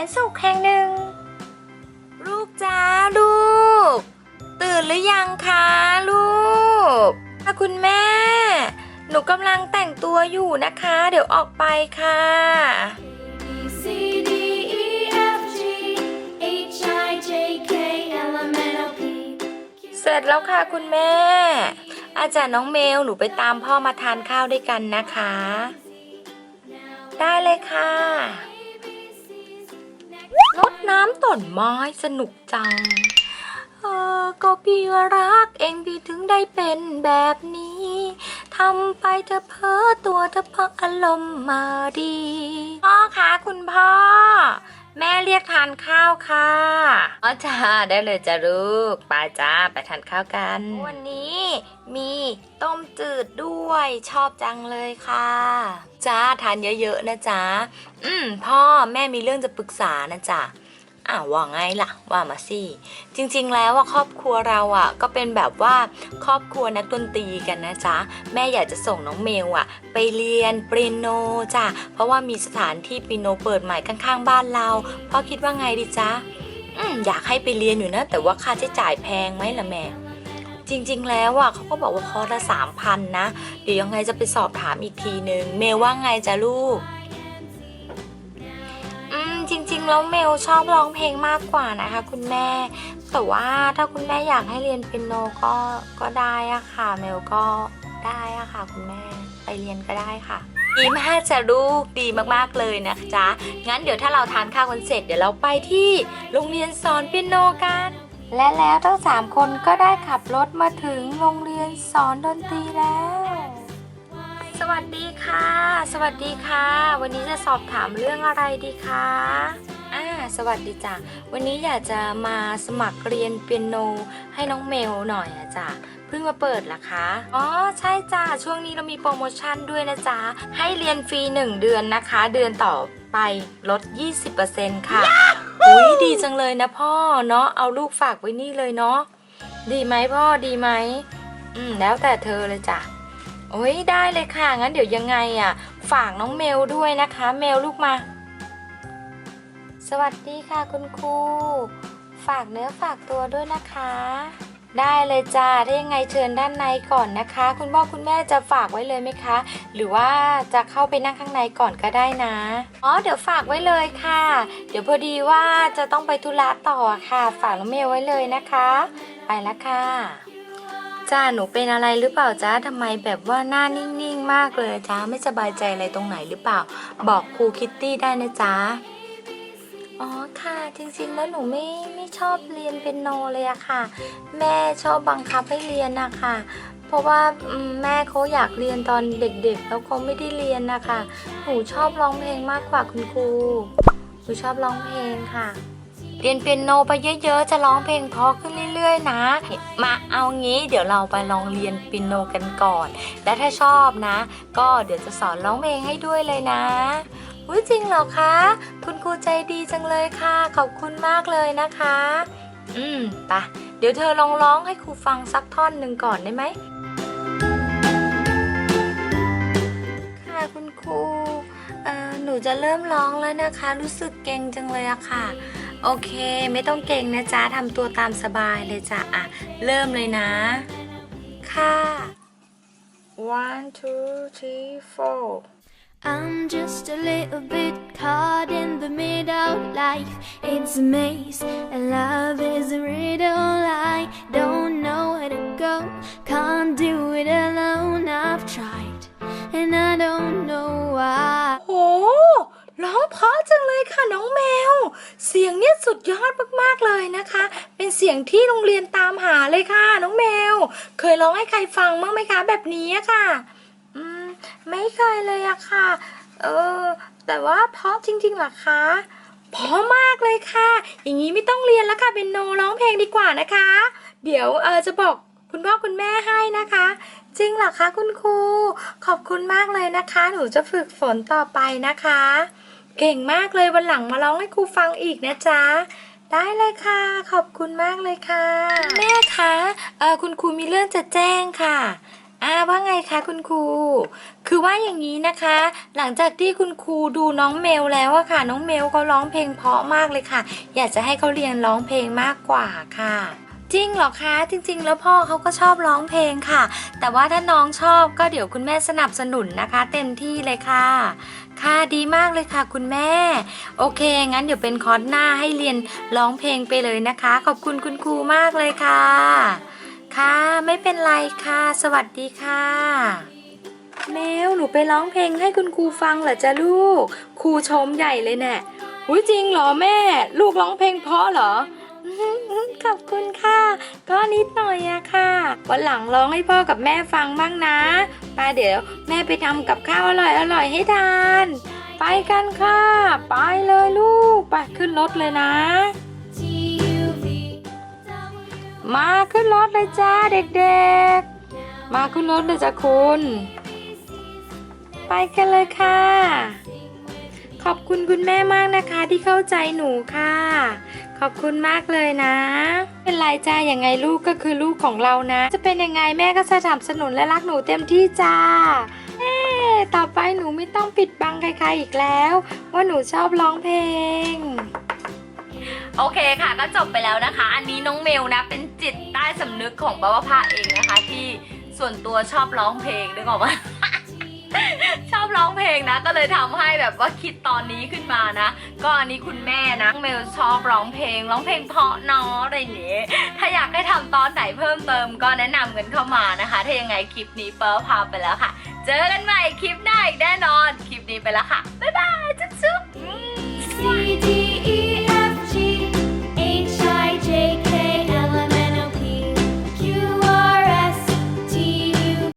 นสุขแห่งหนึ่ง ลูกจ้าลูก ตื่นหรือยังคะลูกค่ะคุณแม่ หนูกำลังแต่งตัวอยู่นะคะ เดี๋ยวออกไปค่ะ B C D E F G H I J K L M N O P เสร็จแล้วค่ะคุณแม่ อาจารย์น้องเมลหนูไปตามพ่อมาทานข้าวด้วยกันนะคะ ได้เลยค่ะรด น้ำต้นไม้สนุกจัง เออ ก็พี่รักเองพี่ถึงได้เป็นแบบนี้ทำไปเธอเพ้อตัวเธอเพราะอารมณ์มาดี พ่อคะคุณพ่อ แม่เรียกทานข้าวค่ะอ๋อจ้าได้เลยจ้าลูกไปจ้าไปทานข้าวกัน วันนี้มีต้มจืดด้วยชอบจังเลยค่ะจ้าทานเยอะๆนะจ๊ะอืมพ่อแม่มีเรื่องจะปรึกษานะจ๊ะ อาว่าไงล่ะ ว่ามาสิ จริงๆ แล้วว่าครอบครัวเราอะ ก็เป็นแบบว่าครอบครัวนักดนตรีกันนะจ๊ะ แม่อยากจะส่งน้องเมลอะ ไปเรียนเปียโนจ้ะ เพราะว่ามีสถานที่เปียโนเปิดใหม่ข้างๆ บ้านเราพ่อคิดว่าไงดีจ๊ะอืมอยากให้ไปเรียนอยู่นะ แต่ว่าค่าใช้จ่ายแพงไหมล่ะแม่จริงๆ แล้วอะเขาก็บอกว่าคอร์สละสามพันนะ เดี๋ยวยังไงจะไปสอบถามอีกทีนึง เมลว่าไงจ๊ะลูก ๆ แล้วเมลชอบร้องเพลงมากกว่านะคะ คุณแม่ แต่ว่าถ้าคุณแม่อยากให้เรียนเปียโนก็ก็ได้อะค่ะ เมลก็ได้อะค่ะ คุณแม่ไปเรียนก็ได้ค่ะดีมากจ้ะลูกดีมากๆเลยนะจ๊ะ งั้นเดี๋ยวถ้าเราทานข้าวกันเสร็จเดี๋ยวเราไปที่โรงเรียนสอนเปียโนกัน และแล้วทั้งสามคนก็ได้ขับรถมาถึงโรงเรียนสอนดนตรีแล้ว สวัสดีค่ะ สวัสดีค่ะ วันนี้จะสอบถามเรื่องอะไรดีคะ สวัสดีจ้ะวันนี้อยากจะมาสมัครเรียนเปียโนให้น้องเมลหน่อยอะจ้ะเพิ่งมาเปิดเหรอคะอ๋อใช่จ้ะช่วงนี้เรามีโปรโมชั่นด้วยนะจ๊ะให้เรียนฟรี 1 เดือนนะคะ เดือนต่อไปลด 20%ค่ะอุ้ยดีจังเลยนะพ่อเนาะเอาลูกฝากไว้นี่เลยเนาะดีไหมพ่อดีไหมอืมแล้วแต่เธอเลยจ้ะโอ้ยได้เลยค่ะงั้นเดี๋ยวยังไงอะ ฝากน้องเมลด้วยนะคะ เมลลูกมา สวัสดีค่ะคุณครู ฝากเนื้อฝากตัวด้วยนะคะ ได้เลยจ้าถ้ายังไงเชิญด้านในก่อนนะคะ คุณพ่อคุณแม่จะฝากไว้เลยไหมคะ หรือว่าจะเข้าไปนั่งข้างในก่อนก็ได้นะ อ๋อ เดี๋ยวฝากไว้เลยค่ะ เดี๋ยวพอดีว่าจะต้องไปธุระต่อค่ะ ฝากน้องเมลไว้เลยนะคะ ไปแล้วค่ะจ้าหนูเป็นอะไรหรือเปล่าจ้าทำไมแบบว่าหน้านิ่งๆ มากเลยจ้าไม่สบายใจอะไรตรงไหนหรือเปล่า บอกครูคิตตี้ได้นะจ๊ะ อ๋อค่ะ จริงๆแล้วหนูไม่ไม่ชอบเรียนเป็นโนเลยอะค่ะ แม่ชอบบังคับให้เรียนนะค่ะ เพราะว่าอืมแม่เขาอยากเรียนตอนเด็กๆ แล้วเขาไม่ได้เรียนนะคะหนูชอบร้องเพลงมากกว่าคุณครูหนูชอบร้องเพลงค่ะ เรียนเปียโนไปเยอะๆ จะร้องเพลงเพราะขึ้นเรื่อย ๆ นะ มาเอางี้เดี๋ยวเราไปลองเรียนเปียโนกันก่อน และถ้าชอบนะ ก็เดี๋ยวจะสอนร้องเพลงให้ด้วยเลยนะ อุ้ยจริงเหรอคะ คุณครูใจดีจังเลยค่ะ ขอบคุณมากเลยนะคะ อืมปะเดี๋ยวเธอลองร้องให้ครูฟังสักท่อนหนึ่งก่อนได้ไหม ค่ะคุณครูเอ่อหนูจะเริ่มร้องแล้วนะคะ รู้สึกเก่งจังเลยอะค่ะ โอเค ไม่ต้องเก่งนะจ๊ะทำตัวตามสบายเลยจ้ะอะ เริ่มเลยนะ ค่ะ one two three four I'm just a little bit caught in the middle. Life, it's a maze, and love is a riddle. I don't know where to go, can't do it alone. I've tried, and I don't know why. โหร้องเพราะจังเลยค่ะน้องแมว เสียงเนี่ยสุดยอดมากๆเลยนะคะ เป็นเสียงที่โรงเรียนตามหาเลยค่ะ น้องแมว เคยร้องให้ใครฟังบ้างไหมคะ แบบนี้อะค่ะ ไม่เคยเลยอะค่ะ เออ แต่ว่าเพราะจริงๆหรอคะเพราะมากเลยค่ะ อย่างนี้ไม่ต้องเรียนแล้วค่ะเป็นโนร้องเพลงดีกว่านะคะ เดี๋ยวเออจะบอกคุณพ่อคุณแม่ให้นะคะ จริงเหรอคะคุณครู ขอบคุณมากเลยนะคะ หนูจะฝึกฝนต่อไปนะคะ เก่งมากเลยวันหลังมาร้องให้ครูฟังอีกนะจ๊ะได้เลยค่ะ ขอบคุณมากเลยค่ะ แม่คะเออคุณครูมีเรื่องจะแจ้งค่ะ อ่าว่าไงคะคุณครู คือว่าอย่างนี้นะคะ หลังจากที่คุณครูดูน้องเมลแล้วอะค่ะ น้องเมลเขาร้องเพลงเพราะมากเลยค่ะ อยากจะให้เขาเรียนร้องเพลงมากกว่าค่ะจริงเหรอคะ จริง ๆ แล้วพ่อเขาก็ชอบร้องเพลงค่ะ แต่ว่าถ้าน้องชอบก็เดี๋ยวคุณแม่สนับสนุนนะคะ เต็มที่เลยค่ะ ค่ะดีมากเลยค่ะ คุณแม่ โอเค งั้นเดี๋ยวเป็นคอร์สหน้าให้เรียนร้องเพลงไปเลยนะคะ ขอบคุณคุณครูมากเลยค่ะ ไม่เป็นไรค่ะ สวัสดีค่ะเมลหนูไปร้องเพลงให้คุณครูฟังเหรอจ๊ะลูก ครูชมใหญ่เลยเนี่ยอุ้ยจริงเหรอแม่ ลูกร้องเพลงเพราะเหรอขอบคุณค่ะ ก็นิดหน่อยอะค่ะ วันหลังร้องให้พ่อกับแม่ฟังบ้างนะไปเดี๋ยว แม่ไปทำกับข้าวอร่อยอร่อยๆให้ทาน ไปกันค่ะ ไปเลยลูก ไปขึ้นรถเลยนะ ถเลยจ้าเด็กๆ มาขึ้นรถเลยจ้ะคุณ ไปกันเลยค่ะ ขอบคุณคุณแม่มากนะคะที่เข้าใจหนูค่ะ ขอบคุณมากเลยนะ เป็นไรจ้าอยังไงลูกก็คือลูกของเรานะ จะเป็นยังไงแม่ก็สนับสนุนและรักหนูเต็มที่จ้าเอ๊ต่อไปหนูไม่ต้องปิดบังใครๆอีกแล้ว ว่าหนูชอบร้องเพลง โอเคค่ะก็จบไปแล้วนะคะ อันนี้น้องเมลนะเป็นจิตใต้สำนึกของบ้าภาเองนะคะ ที่ส่วนตัวชอบร้องเพลงนึกออกไหมชอบร้องเพลงนะ ก็เลยทำให้แบบว่าคิดตอนนี้ขึ้นมานะ ก็อันนี้คุณแม่นะเมลชอบร้องเพลง ร้องเพลงเพาะนาะอะไรอย่างเงี้ยถ้าอยากให้ทำตอนไหนเพิ่มเติมก็แนะนำกันเข้ามานะคะ ถ้ายังไงคลิปนี้เปิร์พาไปแล้วค่ะ เจอกันใหม่คลิปหน้าอีกแน่นอน คลิปนี้ไปแล้วค่ะ บ๊ายบาย